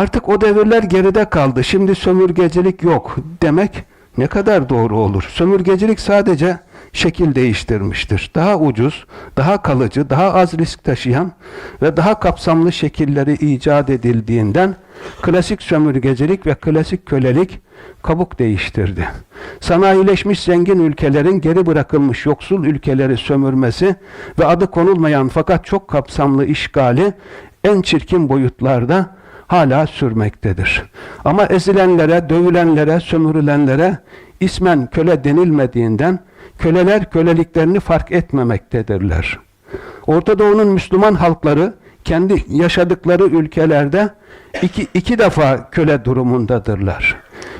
Artık o devirler geride kaldı. Şimdi sömürgecilik yok demek ne kadar doğru olur? Sömürgecilik sadece şekil değiştirmiştir. Daha ucuz, daha kalıcı, daha az risk taşıyan ve daha kapsamlı şekilleri icat edildiğinden klasik sömürgecilik ve klasik kölelik kabuk değiştirdi. Sanayileşmiş zengin ülkelerin geri bırakılmış yoksul ülkeleri sömürmesi ve adı konulmayan fakat çok kapsamlı işgali en çirkin boyutlarda hala sürmektedir. Ama ezilenlere, dövülenlere, sömürülenlere ismen köle denilmediğinden köleler köleliklerini fark etmemektedirler. Orta Doğu'nun Müslüman halkları kendi yaşadıkları ülkelerde iki, iki defa köle durumundadırlar.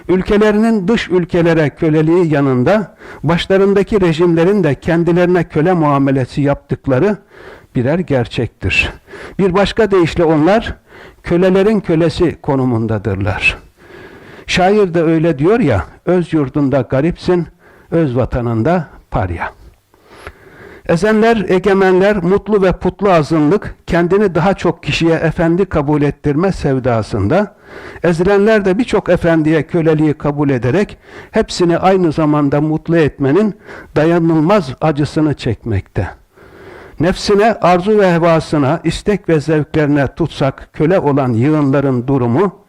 Ülkelerinin dış ülkelere köleliği yanında başlarındaki rejimlerin de kendilerine köle muamelesi yaptıkları birer gerçektir. Bir başka deyişle onlar kölelerin kölesi konumundadırlar. Şair de öyle diyor ya, öz yurdunda garipsin, öz vatanında parya. Ezenler, egemenler, mutlu ve putlu azınlık kendini daha çok kişiye efendi kabul ettirme sevdasında, ezilenler de birçok efendiye köleliği kabul ederek hepsini aynı zamanda mutlu etmenin dayanılmaz acısını çekmekte. Nefsine, arzu ve hevasına, istek ve zevklerine tutsak köle olan yığınların durumu,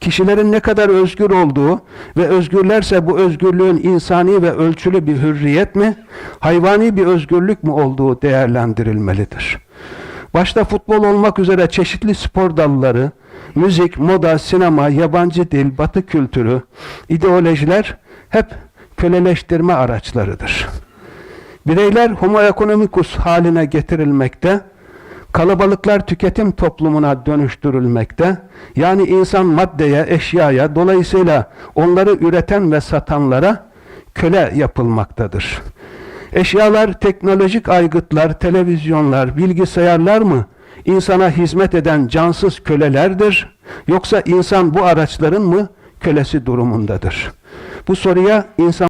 kişilerin ne kadar özgür olduğu ve özgürlerse bu özgürlüğün insani ve ölçülü bir hürriyet mi, hayvani bir özgürlük mü olduğu değerlendirilmelidir. Başta futbol olmak üzere çeşitli spor dalları, müzik, moda, sinema, yabancı dil, batı kültürü, ideolojiler hep köleleştirme araçlarıdır. Bireyler homo economicus haline getirilmekte, kalabalıklar tüketim toplumuna dönüştürülmekte, yani insan maddeye, eşyaya, dolayısıyla onları üreten ve satanlara köle yapılmaktadır. Eşyalar, teknolojik aygıtlar, televizyonlar, bilgisayarlar mı insana hizmet eden cansız kölelerdir, yoksa insan bu araçların mı kölesi durumundadır? Bu soruya insan